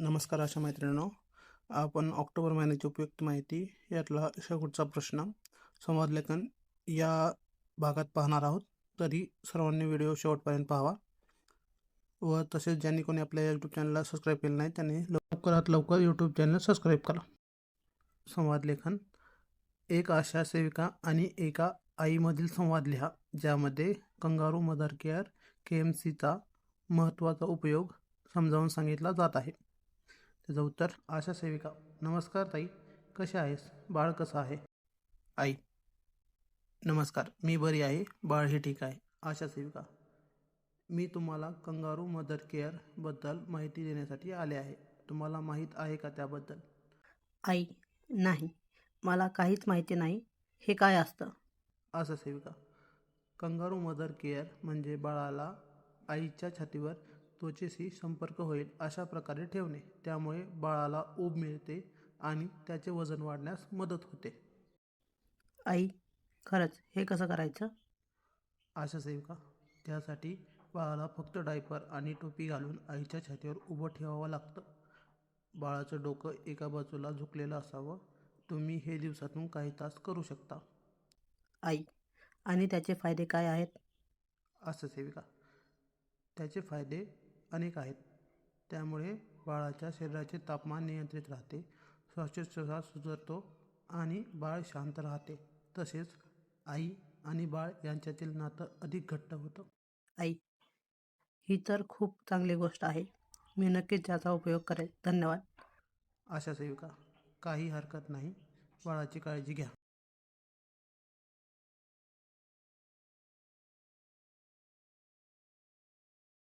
नमस्कार अशा मैत्रिणींनो. आपण ऑक्टोबर महिन्याची उपयुक्त माहिती यातला शेवटचा प्रश्न संवाद लेखन या भागात पाहणार आहोत. तरी सर्वांनी व्हिडिओ शेवटपर्यंत पाहावा. व तसेच ज्यांनी कोणी आपल्या यूट्यूब चॅनलला सबस्क्राईब केलं नाही त्यांनी लवकरात लवकर यूट्यूब चॅनल सबस्क्राईब करा. संवाद लेखन एक आशा सेविका आणि एका आईमधील संवाद लिहा ज्यामध्ये kangaroo mother care K M सीचा महत्त्वाचा उपयोग समजावून सांगितला जात आहे. त्याचं उत्तर आशा सेविका नमस्कार ताई कसे आहेस? बाळ कसं आहे? आई नमस्कार मी बरी आहे बाळ हे ठीक आहे आशा सेविका. मी तुम्हाला कंगारू मदर केअरबद्दल माहिती देण्यासाठी आले आहे. तुम्हाला माहीत आहे का त्याबद्दल? आई नाही मला काहीच माहिती नाही हे काय असतं? आशा सेविका कंगारू मदर केअर म्हणजे बाळाला आईच्या छातीवर त्वचेशी संपर्क होईल अशा प्रकारे ठेवणे. त्यामुळे बाळाला ऊब मिळते आणि त्याचे वजन वाढण्यास मदत होते. आई खरंच हे कसं करायचं? आशा सेविका त्यासाठी बाळाला फक्त डायपर आणि टोपी घालून आईच्या छातीवर उभं ठेवावं लागतं. बाळाचं डोकं एका बाजूला झुकलेलं असावं. तुम्ही हे दिवसातून काही तास करू शकता. आई आणि त्याचे फायदे काय आहेत? असं सेविका त्याचे फायदे अनेक आहेत. त्यामुळे बाळाच्या शरीराचे तापमान नियंत्रित राहते श्वासोच्छ्वास सुधारतो आणि बाळ शांत राहते. तसेच आई आणि बाळ यांच्यातील नातं अधिक घट्ट होतं. आई ही तर खूप चांगली गोष्ट आहे. मी नक्कीच याचा उपयोग करेल. धन्यवाद. आशा सेविका काही हरकत नाही. बाळाची काळजी घ्या.